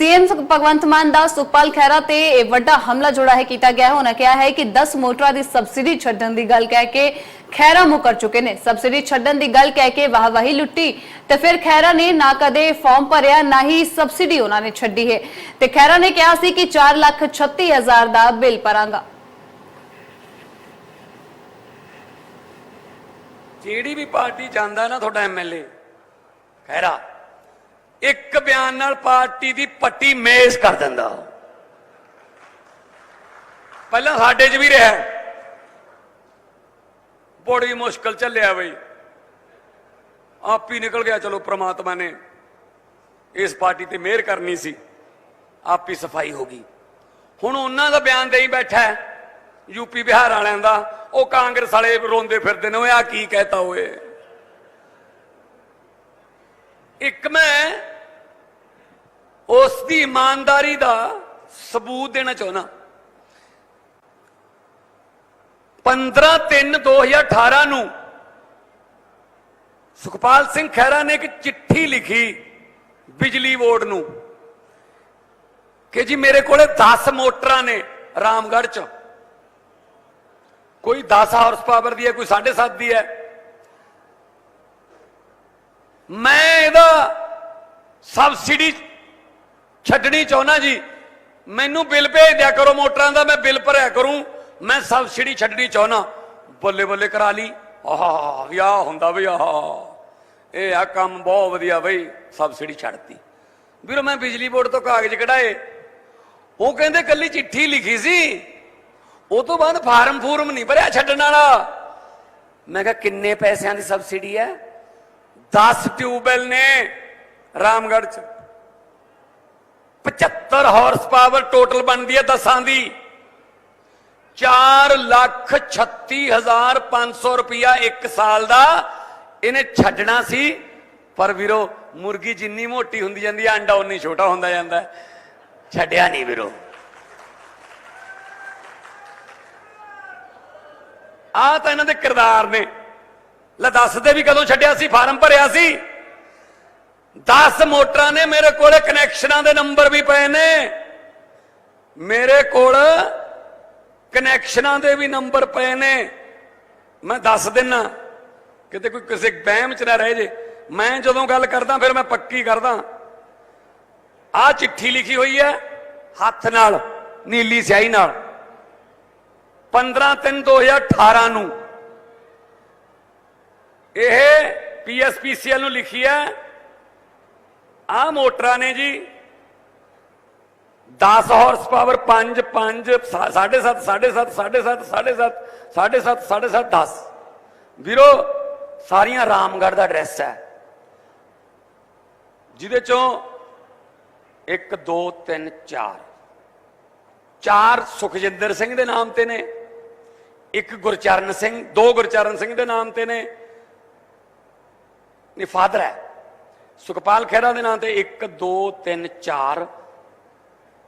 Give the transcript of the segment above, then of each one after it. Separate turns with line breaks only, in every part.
CM Bhagwant Mann ਦਾ ਸੁਖਪਾਲ ਖਹਿਰਾ ਤੇ ਇਹ ਵੱਡਾ ਹਮਲਾ ਜੋੜਾ ਹੈ ਕੀਤਾ ਗਿਆ ਹੈ। ਉਹਨਾਂ ਕਿਹਾ ਹੈ ਕਿ 10 ਮੋਟਰਾਂ ਦੀ ਸਬਸਿਡੀ ਛੱਡਣ ਦੀ ਗੱਲ ਕਹਿ ਕੇ ਖਹਿਰਾ ਮੁਕਰ ਚੁੱਕੇ ਨੇ। ਸਬਸਿਡੀ ਛੱਡਣ ਦੀ ਗੱਲ ਕਹਿ ਕੇ ਵਾਹਵਾਹੀ ਲੁੱਟੀ ਤੇ ਫਿਰ ਖਹਿਰਾ ਨੇ ਨਾ ਕਦੇ ਫਾਰਮ ਭਰਿਆ, ਨਾ ਹੀ ਸਬਸਿਡੀ ਉਹਨਾਂ ਨੇ ਛੱਡੀ ਹੈ। ਤੇ ਖਹਿਰਾ ਨੇ ਕਿਹਾ ਸੀ ਕਿ 4 ਲੱਖ 36 ਹਜ਼ਾਰ ਦਾ ਬਿੱਲ ਭਰਾਂਗਾ।
ਜਿਹੜੀ ਵੀ ਪਾਰਟੀ ਜਾਂਦਾ ਨਾ ਤੁਹਾਡਾ ਐਮਐਲਏ ਖੈਰਾ ਇੱਕ ਬਿਆਨ ਨਾਲ ਪਾਰਟੀ ਦੀ ਪੱਟੀ ਮੇਜ਼ ਕਰ ਦਿੰਦਾ ਪਹਿਲਾਂ ਸਾਡੇ 'ਚ ਵੀ ਰਿਹਾ। ਬੜੀ ਮੁਸ਼ਕਲ ਚੱਲਿਆ ਬਈ। ਆਪ ਹੀ ਨਿਕਲ ਗਿਆ, ਚਲੋ ਪ੍ਰਮਾਤਮਾ ਨੇ ਇਸ ਪਾਰਟੀ ਤੇ ਮਿਹਰ ਕਰਨੀ ਸੀ। ਆਪ ਹੀ ਸਫ਼ਾਈ ਹੋ ਗਈ। ਹੁਣ ਉਹਨਾਂ ਦਾ ਬਿਆਨ ਦੇਈ ਬੈਠਾ ਯੂਪੀ ਬਿਹਾਰ ਵਾਲਿਆਂ ਦਾ। ਉਹ ਕਾਂਗਰਸ ਵਾਲੇ ਰੋਂਦੇ ਫਿਰਦੇ ਨੇ ਉਹ ਆ ਕੀ ਕਹਿਤਾ ਓਏ। ਇੱਕ ਮੈਂ ਉਸ ਦੀ ਇਮਾਨਦਾਰੀ ਦਾ ਸਬੂਤ ਦੇਣਾ ਚਾਹੁੰਦਾ। 15/3/2018 ਨੂੰ ਸੁਖਪਾਲ ਸਿੰਘ ਖਹਿਰਾ ਨੇ ਇੱਕ ਚਿੱਠੀ ਲਿਖੀ ਬਿਜਲੀ ਬੋਰਡ ਨੂੰ ਕਿ ਜੀ ਮੇਰੇ ਕੋਲੇ 10 ਮੋਟਰਾਂ ਨੇ ਰਾਮਗੜ੍ਹ ਚ। ਕੋਈ 10 ਹਾਰਸ ਪਾਵਰ ਦੀ ਹੈ, ਕੋਈ 7.5 ਦੀ ਹੈ। ਮੈਂ ਸਬਸਿਡੀ ਛੱਡਣੀ ਚਾਹੁੰਦਾ ਜੀ। ਮੈਨੂੰ ਬਿੱਲ ਭੇਜ ਦਿਆ ਕਰੋ ਮੋਟਰਾਂ ਦਾ, ਮੈਂ ਬਿੱਲ ਭਰਿਆ ਕਰੂੰ। ਮੈਂ ਸਬਸਿਡੀ ਛੱਡਣੀ ਚਾਹੁੰਦਾ। ਬੱਲੇ ਬੱਲੇ ਕਰਾ ਲਈ। ਆਹਾ ਯਾ ਹੁੰਦਾ ਬਈ, ਆਹਾ। ਇਹ ਆ ਕੰਮ ਬਹੁਤ ਵਧੀਆ ਬਈ ਸਬਸਿਡੀ ਛੱਡਤੀ। ਵੀਰੋ, ਮੈਂ ਬਿਜਲੀ ਬੋਰਡ ਤੋਂ ਕਾਗਜ਼ ਕਢਾਏ। ਉਹ ਕਹਿੰਦੇ ਕੱਲੀ ਚਿੱਠੀ ਲਿਖੀ ਸੀ। ਉਹ ਤੋਂ ਬਾਅਦ ਫਾਰਮ ਫੂਰਮ ਨਹੀਂ ਭਰਿਆ ਛੱਡਣ ਵਾਲਾ। ਮੈਂ ਕਿਹਾ, ਕਿੰਨੇ ਪੈਸਿਆਂ ਦੀ ਸਬਸਿਡੀ ਹੈ? 10 ਟਿਊਬਵੈਲ ਨੇ। ਰਾਮਗੜ੍ਹ ਚ। 75 ਹਾਰਸ ਪਾਵਰ ਟੋਟਲ ਬਣਦੀ ਹੈ ਦਸਾਂ ਦੀ। 4 ਲੱਖ 36500 ਰੁਪਇਆ ਇੱਕ ਸਾਲ ਦਾ ਇਹਨੇ ਛੱਡਣਾ ਸੀ। ਪਰ ਵੀਰੋ, ਮੁਰਗੀ ਜਿੰਨੀ ਮੋਟੀ ਹੁੰਦੀ ਜਾਂਦੀ ਹੈ, ਅੰਡਾ ਉਨੀ ਛੋਟਾ ਹੁੰਦਾ ਜਾਂਦਾ ਛੱਡਿਆ ਨਹੀਂ ਵੀਰੋ। ਆ ਤਾਂ ਇਹਨਾਂ ਦੇ ਕਿਰਦਾਰ ਨੇ। ਲੈ ਦੱਸਦੇ ਵੀ ਕਦੋਂ ਛੱਡਿਆ ਸੀ, ਫਾਰਮ ਭਰਿਆ ਸੀ। 10 ਮੋਟਰਾਂ ਨੇ ਮੇਰੇ ਕੋਲੇ ਕਨੈਕਸ਼ਨਾਂ ਦੇ ਨੰਬਰ ਵੀ ਪਏ ਨੇ। ਮੇਰੇ ਕੋਲ ਕਨੈਕਸ਼ਨਾਂ ਦੇ ਵੀ ਨੰਬਰ ਪਏ ਨੇ। ਮੈਂ ਦੱਸ ਦਿੰਨਾ, ਕਿਤੇ ਕੋਈ ਕਿਸੇ ਬਹਿਮ ਚ ਨਾ ਰਹਿ ਜੇ। ਮੈਂ ਜਦੋਂ ਗੱਲ ਕਰਦਾ, ਫਿਰ ਮੈਂ ਪੱਕੀ ਕਰਦਾ। ਆ ਚਿੱਠੀ ਲਿਖੀ ਹੋਈ ਹੈ, ਹੱਥ ਨਾਲ, ਨੀਲੀ ਸਿਆਹੀ ਨਾਲ। 15/3/2018 ਨੂੰ। ਇਹ ਪੀਐਸਪੀਸੀਐਲ ਨੂੰ ਲਿਖੀ ਹੈ ਆ ਮੋਟਰਾਂ ਨੇ ਜੀ 10 ਹਾਰਸ ਪਾਵਰ 5 5 7.5 7.5 7.5 7.5 7.5 7.5 10 ਵੀਰੋ, ਸਾਰੀਆਂ ਰਾਮਗੜ੍ਹ ਦਾ ਐਡਰੈਸ ਹੈ। ਜਿਹਦੇ ਚੋਂ 1 2 3 4 ਚਾਰ ਸੁਖਜਿੰਦਰ ਸਿੰਘ ਦੇ ਨਾਮ ਤੇ ਨੇ, ਇੱਕ ਗੁਰਚਰਨ ਸਿੰਘ, ਦੋ ਗੁਰਚਰਨ ਸਿੰਘ ਦੇ ਨਾਮ ਤੇ ਨੇ। ਨੇ ਫਾਦਰ ਹੈ। ਸੁਖਪਾਲ ਖਹਿਰਾ ਦੇ ਨਾਂ ਤੇ 1 2 3 4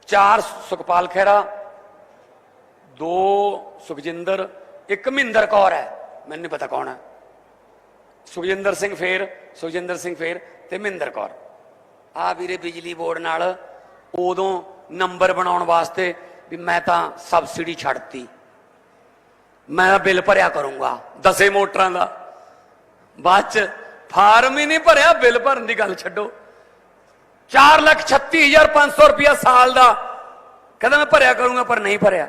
ਚਾਰ ਸੁਖਪਾਲ ਖਹਿਰਾ, ਦੋ ਸੁਖਜਿੰਦਰ, ਇੱਕ ਮਹਿੰਦਰ ਕੌਰ ਹੈ। ਮੈਨੂੰ ਨਹੀਂ ਪਤਾ ਕੌਣ ਹੈ। ਸੁਖਜਿੰਦਰ ਸਿੰਘ ਫੇਰ, ਸੁਖਜਿੰਦਰ ਸਿੰਘ ਫੇਰ ਤੇ ਮਹਿੰਦਰ ਕੌਰ। ਆ ਵੀਰੇ ਬਿਜਲੀ ਬੋਰਡ ਨਾਲ ਉਦੋਂ ਨੰਬਰ ਬਣਾਉਣ ਵਾਸਤੇ ਵੀ ਮੈਂ ਤਾਂ ਸਬਸਿਡੀ ਛੱਡਤੀ। ਮੈਂ ਬਿੱਲ ਭਰਿਆ ਕਰੂੰਗਾ, ਦਸੇ ਮੋਟਰਾਂ ਦਾ। ਬਾਅਦ ਚ ਫਾਰਮ ਹੀ ਨਹੀਂ ਭਰਿਆ, ਬਿੱਲ ਭਰਨ ਦੀ ਗੱਲ ਛੱਡੋ। 4 ਲੱਖ 36500 ਰੁਪਇਆ ਸਾਲ ਦਾ। ਕਹਿੰਦਾ ਮੈਂ ਭਰਿਆ ਕਰੂੰਗਾ, ਪਰ ਨਹੀਂ ਭਰਿਆ।